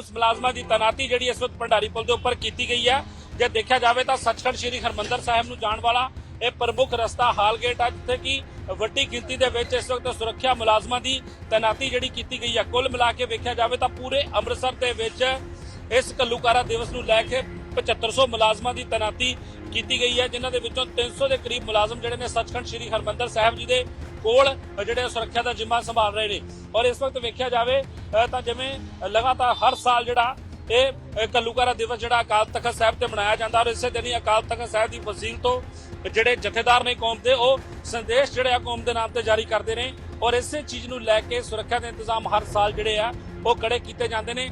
Police ਮੁਲਾਜ਼ਮਾਂ ਦੀ ਤੈਨਾਤੀ ਜਿਹੜੀ ਇਸ ਵਕਤ ਭੰਡਾਰੀ ਪੁਲ ਦੇ ਉੱਪਰ ਕੀਤੀ ਗਈ ਹੈ। ਜੇ ਦੇਖਿਆ ਜਾਵੇ ਤਾਂ ਸੱਚਖੰਡ ਸ੍ਰੀ ਹਰਮੰਦਰ ਸਾਹਿਬ ਨੂੰ ਜਾਣ ਵਾਲਾ ਇਹ ਪ੍ਰਮੁੱਖ ਰਸਤਾ ਹਾਲਗੇਟ ਆ, ਜਿੱਥੇ ਕਿ ਵੱਡੀ ਗਿਣਤੀ ਦੇ ਵਿੱਚ ਇਸ ਵਕਤ ਸੁਰੱਖਿਆ ਮੁਲਾਜ਼ਮਾਂ ਦੀ ਤੈਨਾਤੀ ਜਿਹੜੀ ਕੀਤੀ ਗਈ ਹੈ। ਕੁੱਲ ਮਿਲਾ ਕੇ ਵੇਖਿਆ ਜਾਵੇ ਤਾਂ ਪੂਰੇ ਅੰਮ੍ਰਿਤਸਰ ਦੇ ਵਿੱਚ ਇਸ ਕੱਲੂਕਾਰਾ ਦਿਵਸ ਨੂੰ ਲੈ ਕੇ 7500 ਮੁਲਾਜ਼ਮਾਂ ਦੀ ਤੈਨਾਤੀ ਕੀਤੀ ਗਈ ਹੈ, ਜਿਨ੍ਹਾਂ ਦੇ ਵਿੱਚੋਂ 300 ਦੇ ਕਰੀਬ ਮੁਲਾਜ਼ਮ ਜਿਹੜੇ ਨੇ ਸੱਚਖੰਡ ਸ੍ਰੀ ਹਰਮੰਦਰ ਸਾਹਿਬ ਜੀ ਦੇ ਕੋਲ ਜਿਹੜੇ ਸੁਰੱਖਿਆ ਦਾ ਜ਼ਿੰਮਾ ਸੰਭਾਲ ਰਹੇ ਨੇ। ਔਰ ਇਸ ਵਕਤ ਵੇਖਿਆ ਜਾਵੇ ਤਾਂ ਜਿਵੇਂ ਲਗਾਤਾਰ ਹਰ ਸਾਲ ਜਿਹੜਾ ਇਹ ਕੱਲੂਕਾਰਾ ਦਿਵਸ ਜਿਹੜਾ ਅਕਾਲ ਤਖਤ ਸਾਹਿਬ ਤੇ ਮਨਾਇਆ ਜਾਂਦਾ ਔਰ ਇਸੇ ਦਿਨ ਹੀ ਅਕਾਲ ਤਖਤ ਸਾਹਿਬ ਦੀ ਫਸੀਲ ਤੋਂ ਜਿਹੜੇ ਜਥੇਦਾਰ ਨੇ ਕੌਮ ਦੇ, ਉਹ ਸੰਦੇਸ਼ ਜਿਹੜੇ ਆ ਕੌਮ ਦੇ ਨਾਮ ਤੇ ਜਾਰੀ ਕਰਦੇ ਨੇ। ਔਰ ਇਸੇ ਚੀਜ਼ ਨੂੰ ਲੈ ਕੇ ਸੁਰੱਖਿਆ ਦੇ ਇੰਤਜ਼ਾਮ ਹਰ ਸਾਲ ਜਿਹੜੇ ਆ, ਉਹ ਕੜੇ ਕੀਤੇ ਜਾਂਦੇ ਨੇ।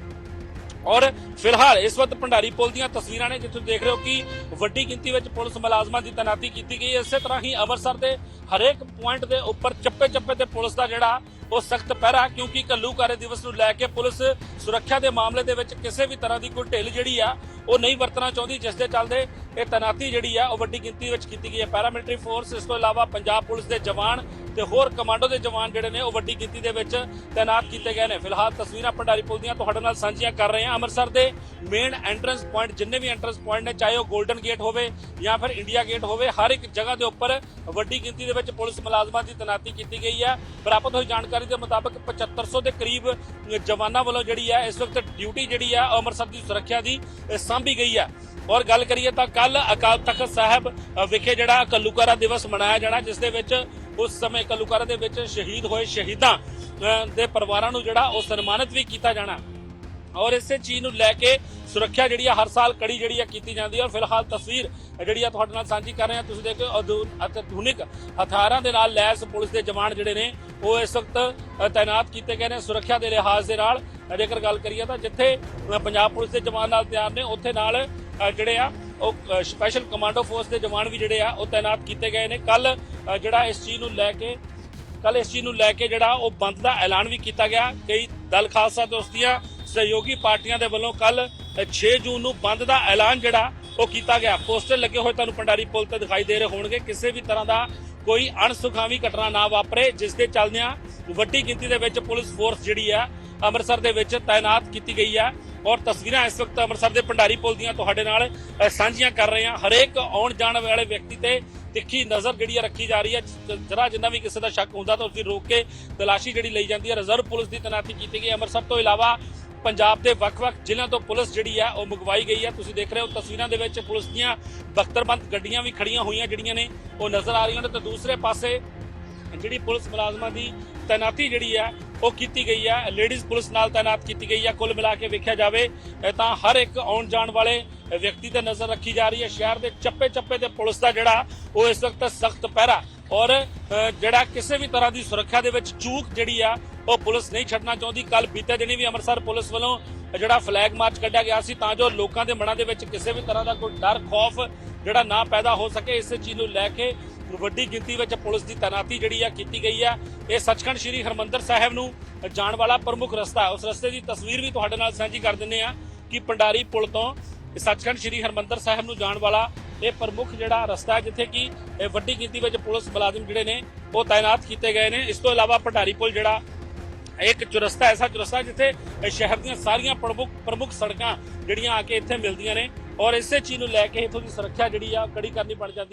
ਔਰ ਫਿਲਹਾਲ ਇਸ ਵਕਤ ਭੰਡਾਰੀ ਪੁਲ ਦੀਆਂ ਤਸਵੀਰਾਂ ਨੇ ਜਿੱਥੇ ਦੇਖ ਰਹੇ ਹੋ ਕਿ ਵੱਡੀ ਗਿਣਤੀ ਵਿੱਚ ਪੁਲਿਸ ਮੁਲਾਜ਼ਮਾਂ ਦੀ ਤੈਨਾਤੀ ਕੀਤੀ ਗਈ ਹੈ। ਇਸੇ ਤਰ੍ਹਾਂ ਹੀ ਅੰਮ੍ਰਿਤਸਰ ਦੇ ਹਰੇਕ ਪੁਆਇੰਟ ਦੇ ਉੱਪਰ ਚੱਪੇ ਚੱਪੇ ਤੇ ਪੁਲਿਸ ਦਾ ਜਿਹੜਾ ਉਹ ਸਖਤ ਪਹਿਰਾ, ਕਿਉਂਕਿ ਕੱਲੂਕਾਰੇ ਦਿਵਸ ਨੂੰ ਲੈ ਕੇ ਪੁਲਿਸ ਸੁਰੱਖਿਆ ਦੇ ਮਾਮਲੇ ਦੇ ਵਿੱਚ ਕਿਸੇ ਵੀ ਤਰ੍ਹਾਂ ਦੀ ਕੋਈ ਢਿੱਲ ਜਿਹੜੀ ਆ ਉਹ ਨਹੀਂ ਵਰਤਣਾ ਚਾਹੁੰਦੀ ਜਿਸ ਦੇ ਚੱਲਦੇ ਇਹ ਤੈਨਾਤੀ ਜਿਹੜੀ ਆ ਉਹ ਵੱਡੀ ਗਿਣਤੀ ਵਿੱਚ ਕੀਤੀ ਗਈ ਹੈ। ਪੈਰਾਮਿਲਟਰੀ ਫੋਰਸ ਇਸ ਤੋਂ ਇਲਾਵਾ ਪੰਜਾਬ ਪੁਲਿਸ ਦੇ ਜਵਾਨ ਤੇ ਹੋਰ ਕਮਾਂਡੋ ਦੇ ਜਵਾਨ ਜਿਹੜੇ ਨੇ ਉਹ ਵੱਡੀ ਗਿਣਤੀ ਦੇ ਵਿੱਚ ਤਾਇਨਾਤ ਕੀਤੇ ਗਏ ਨੇ। ਫਿਲਹਾਲ ਤਸਵੀਰਾਂ ਭੰਡਾਰੀ ਪੁਲ ਦੀਆਂ ਤੁਹਾਡੇ ਨਾਲ ਸਾਂਝੀਆਂ ਕਰ ਰਹੇ ਹਾਂ। ਅੰਮ੍ਰਿਤਸਰ ਦੇ ਮੇਨ ਐਂਟਰੈਂਸ ਪੁਆਇੰਟ ਜਿੰਨੇ ਵੀ ਐਂਟਰੈਂਸ ਪੁਆਇੰਟ ਨੇ ਚਾਹੇ ਉਹ 골ਡਨ ਗੇਟ ਹੋਵੇ ਜਾਂ ਫਿਰ ਇੰਡੀਆ ਗੇਟ ਹੋਵੇ ਹਰ ਇੱਕ ਜਗ੍ਹਾ ਦੇ ਉੱਪਰ ਵੱਡੀ ਗਿਣਤੀ ਦੇ ਵਿੱਚ ਪੁਲਿਸ ਮੁਲਾਜ਼ਮਾਂ ਦੀ ਤੈਨਾਤੀ ਕੀਤੀ ਗਈ ਹੈ। ਪ੍ਰਾਪਤ ਹੋਈ ਜਾਣਕਾਰੀ ਦੇ ਮੁਤਾਬਕ 7500 ਦੇ ਕਰੀਬ ਜਵਾਨਾਂ ਵੱਲੋਂ ਜਿਹੜੀ ਹੈ ਇਸ ਵਕਤ ਡਿਊਟੀ ਜਿਹੜੀ ਹੈ ਉਹ ਅੰਮ੍ਰਿਤਸਰ ਦੀ ਸੁਰੱਖਿਆ ਦੀ ਅ, ਸਾਂਭੀ ਗਈ ਹੈ ਔਰ ਗੱਲ ਕਰੀਏ ਤਾਂ ਕੱਲ ਅਕਾਲ ਤਖਤ ਸਾਹਿਬ ਵਿਖੇ ਜਿਹੜਾ ਕੱਲੂਕਾਰਾ ਦਿਵਸ ਮਨਾਇਆ ਜਾਣਾ ਜਿਸ ਦੇ ਵਿੱਚ ਉਸ ਸਮੇਂ ਕੱਲੂਕਾਰਾ ਦੇ ਵਿੱਚ ਸ਼ਹੀਦ ਹੋਏ ਸ਼ਹੀਦਾਂ ਅ, ਦੇ ਪਰਿਵਾਰਾਂ ਨੂੰ ਜਿਹੜਾ ਉਹ ਸਨਮਾਨਿਤ ਵੀ ਕੀਤਾ ਜਾਣਾ। ਔਰ ਇਸੇ ਚੀਜ਼ ਨੂੰ ਲੈ ਕੇ ਸੁਰੱਖਿਆ ਜਿਹੜੀ ਆ ਹਰ ਸਾਲ ਕੜੀ ਜਿਹੜੀ ਆ ਕੀਤੀ ਜਾਂਦੀ ਹੈ ਔਰ ਫਿਲਹਾਲ ਤਸਵੀਰ ਜਿਹੜੀ ਆ ਤੁਹਾਡੇ ਨਾਲ ਸਾਂਝੀ ਕਰ ਰਹੇ ਹਾਂ ਤੁਸੀਂ ਦੇਖੋ ਆਧੁ- ਆਧੁਨਿਕ ਹਥਿਆਰਾਂ ਦੇ ਨਾਲ ਲੈਸ ਪੁਲਿਸ ਦੇ ਜਵਾਨ ਜਿਹੜੇ ਨੇ, ਉਹ ਇਸ ਵਕਤ ਤਾਇਨਾਤ ਕੀਤੇ ਗਏ ਨੇ ਸੁਰੱਖਿਆ ਦੇ ਲਿਹਾਜ਼ ਦੇ ਨਾਲ। ਜੇਕਰ ਗੱਲ ਕਰੀਏ ਤਾਂ ਜਿੱਥੇ ਪੰਜਾਬ ਪੁਲਿਸ ਦੇ ਜਵਾਨ ਨਾਲ ਤਿਆਰ ਨੇ, ਉੱਥੇ ਨਾਲ ਜਿਹੜੇ ਆ, ਉਹ ਸਪੈਸ਼ਲ ਕਮਾਂਡੋ ਫੋਰਸ ਦੇ ਜਵਾਨ ਵੀ ਜਿਹੜੇ ਆ, ਉਹ ਤਾਇਨਾਤ ਕੀਤੇ ਗਏ ਨੇ। ਕੱਲ ਜਿਹੜਾ ਇਸ ਚੀਜ਼ ਨੂੰ ਲੈ ਕੇ, ਕੱਲ ਇਸ ਚੀਜ਼ ਨੂੰ ਲੈ ਕੇ ਜਿਹੜਾ ਉਹ ਬੰਦ ਦਾ ਐਲਾਨ ਵੀ ਕੀਤਾ ਗਿਆ। ਕਈ ਦਲ ਖਾਲਸਾ ਤੇ ਉਸ ਦੀਆਂ ਸਹਿਯੋਗੀ ਪਾਰਟੀਆਂ ਦੇ ਵੱਲੋਂ ਕੱਲ 6 ਜੂਨ ਨੂੰ ਬੰਦ ਦਾ ਐਲਾਨ ਜਿਹੜਾ, ਉਹ ਕੀਤਾ ਗਿਆ। ਪੋਸਟਰ ਲੱਗੇ ਹੋਏ ਤੁਹਾਨੂੰ ਪੰਡਾਰੀ ਪੁਲ ਤੇ ਦਿਖਾਈ ਦੇ ਰਹੇ ਹੋਣਗੇ। ਕਿਸੇ ਵੀ ਤਰ੍ਹਾਂ ਦਾ ਕੋਈ ਅਣਸੁਖਾਵੀ ਘਟਨਾ ਨਾ ਵਾਪਰੇ, ਜਿਸ ਦੇ ਚੱਲਦਿਆਂ ਵੱਡੀ ਗਿਣਤੀ ਦੇ ਵਿੱਚ ਪੁਲਿਸ ਫੋਰਸ ਜਿਹੜੀ ਆ ਅੰਮ੍ਰਿਤਸਰ ਦੇ ਵਿੱਚ ਤਾਇਨਾਤ ਕੀਤੀ ਗਈ ਹੈ। ਔਰ ਤਸਵੀਰਾਂ ਇਸ ਵਕਤ ਅੰਮ੍ਰਿਤਸਰ ਦੇ ਭੰਡਾਰੀ ਪੁਲ ਦੀਆਂ ਤੁਹਾਡੇ ਨਾਲ ਸਾਂਝੀਆਂ ਕਰ ਰਹੇ ਹਾਂ। ਹਰੇਕ ਆਉਣ ਜਾਣ ਵਾਲੇ ਵਿਅਕਤੀ ਤੇ ਤਿੱਖੀ ਨਜ਼ਰ ਜਿਹੜੀ ਆ ਰੱਖੀ ਜਾ ਰਹੀ ਹੈ। ਜਰਾ ਜਿੰਨਾ ਵੀ ਕਿਸੇ ਦਾ ਸ਼ੱਕ ਹੁੰਦਾ ਤਾਂ ਉਸ ਦੀ ਰੋਕ ਕੇ ਤਲਾਸ਼ੀ ਜਿਹੜੀ ਲਈ ਜਾਂਦੀ ਹੈ। ਰਿਜ਼ਰਵ ਪੁਲਿਸ ਦੀ ਤੈਨਾਤੀ ਕੀਤੀ ਗਈ ਹੈ। ਅੰਮ੍ਰਿਤਸਰ ਤੋਂ ਇਲਾਵਾ ਪੰਜਾਬ ਦੇ ਵੱਖ-ਵੱਖ ਜ਼ਿਲ੍ਹਿਆਂ ਤੋਂ ਪੁਲਿਸ ਜਿਹੜੀ ਹੈ ਉਹ ਮੰਗਵਾਈ ਗਈ ਹੈ ਤੁਸੀਂ ਦੇਖ ਰਹੇ ਹੋ ਤਸਵੀਰਾਂ ਦੇ ਵਿੱਚ ਪੁਲਿਸ ਦੀਆਂ ਬਖਤਰਬੰਦ ਗੱਡੀਆਂ ਵੀ ਖੜੀਆਂ ਹੋਈਆਂ ਜਿਹੜੀਆਂ ਨੇ, ਉਹ ਨਜ਼ਰ ਆ ਰਹੀਆਂ ਨੇ। ਤੇ ਦੂਸਰੇ ਪਾਸੇ ਜਿਹੜੀ ਪੁਲਿਸ ਮੁਲਾਜ਼ਮਾਂ ਦੀ ਤਾਇਨਾਤੀ ਜਿਹੜੀ ਹੈ ਉਹ ਕੀਤੀ ਗਈ ਹੈ ਲੇਡੀਜ਼ ਪੁਲਿਸ ਨਾਲ ਤਾਇਨਾਤ ਕੀਤੀ ਗਈ ਹੈ ਕੁੱਲ ਮਿਲਾ ਕੇ ਵੇਖਿਆ ਜਾਵੇ ਤਾਂ ਹਰ ਇੱਕ ਆਉਣ ਜਾਣ ਵਾਲੇ ਵਿਅਕਤੀ ਤੇ ਨਜ਼ਰ ਰੱਖੀ ਜਾ ਰਹੀ ਹੈ। ਸ਼ਹਿਰ ਦੇ ਚੱਪੇ ਚੱਪੇ ਤੇ ਪੁਲਿਸ ਦਾ ਜਿਹੜਾ, ਉਹ ਇਸ ਵਕਤ ਸਖਤ ਪਹਿਰਾ। ਔਰ ਜਿਹੜਾ ਕਿਸੇ ਵੀ ਤਰ੍ਹਾਂ ਦੀ ਸੁਰੱਖਿਆ ਦੇ ਵਿੱਚ ਚੂਕ ਜਿਹੜੀ ਆ ਉਹ ਪੁਲਿਸ ਨਹੀਂ ਛੱਡਣਾ ਚਾਹੁੰਦੀ। ਕੱਲ ਬੀਤੇ ਦਿਨੀ ਵੀ ਅੰਮ੍ਰਿਤਸਰ ਪੁਲਿਸ ਵੱਲੋਂ ਜਿਹੜਾ ਫਲੈਗ ਮਾਰਚ ਕੱਢਿਆ ਗਿਆ ਸੀ, ਤਾਂ ਜੋ ਲੋਕਾਂ ਦੇ ਮਨਾਂ ਦੇ ਵਿੱਚ ਕਿਸੇ ਵੀ ਤਰ੍ਹਾਂ ਦਾ ਕੋਈ ਡਰ, ਖੌਫ ਜਿਹੜਾ ਨਾ ਪੈਦਾ ਹੋ ਸਕੇ, ਇਸ ਚੀਜ਼ ਨੂੰ ਲੈ ਕੇ ਵੱਡੀ ਗਿਣਤੀ ਵਿੱਚ ਪੁਲਿਸ ਦੀ ਤਾਇਨਾਤੀ ਜਿਹੜੀ ਆ ਕੀਤੀ ਗਈ ਆ। ਇਹ ਸੱਚਖੰਡ ਸ੍ਰੀ ਹਰਮੰਦਰ ਸਾਹਿਬ ਨੂੰ ਜਾਣ ਵਾਲਾ ਪ੍ਰਮੁੱਖ ਰਸਤਾ ਉਸ ਰਸਤੇ ਦੀ ਤਸਵੀਰ ਵੀ ਤੁਹਾਡੇ ਨਾਲ ਸਾਂਝੀ ਕਰ ਦਿੰਨੇ ਆ ਕਿ ਪੰਡਾਰੀ ਪੁਲ ਤੋਂ ਸੱਚਖੰਡ ਸ੍ਰੀ ਹਰਮੰਦਰ ਸਾਹਿਬ ਨੂੰ ਜਾਣ ਵਾਲਾ ਇਹ ਪ੍ਰਮੁੱਖ ਜਿਹੜਾ ਰਸਤਾ ਹੈ, ਜਿੱਥੇ ਕਿ ਵੱਡੀ ਗਿਣਤੀ ਵਿੱਚ ਪੁਲਿਸ ਮੁਲਾਜ਼ਮ ਜਿਹੜੇ ਨੇ, ਉਹ ਤਾਇਨਾਤ ਕੀਤੇ ਗਏ ਨੇ। ਇਸ ਤੋਂ ਇਲਾਵਾ ਪੰਡਾਰੀ ਪੁਲ ਜਿਹੜਾ ਇੱਕ ਚੁਰਸਤਾ ਐਸਾ ਚੁਰਸਤਾ ਜਿੱਥੇ ਸ਼ਹਿਰ ਦੀਆਂ ਸਾਰੀਆਂ ਪ੍ਰਮੁੱਖ ਪ੍ਰਮੁੱਖ ਸੜਕਾਂ ਜਿਹੜੀਆਂ ਆ ਕੇ ਇੱਥੇ ਮਿਲਦੀਆਂ ਨੇ ਔਰ ਇਸੇ ਚੀਜ਼ ਨੂੰ ਲੈ ਕੇ ਇਥੋਂ ਦੀ ਸੁਰੱਖਿਆ ਜਿਹੜੀ ਆ, ਕੜੀ ਕਰਨੀ ਬਣ ਜਾਂਦੀ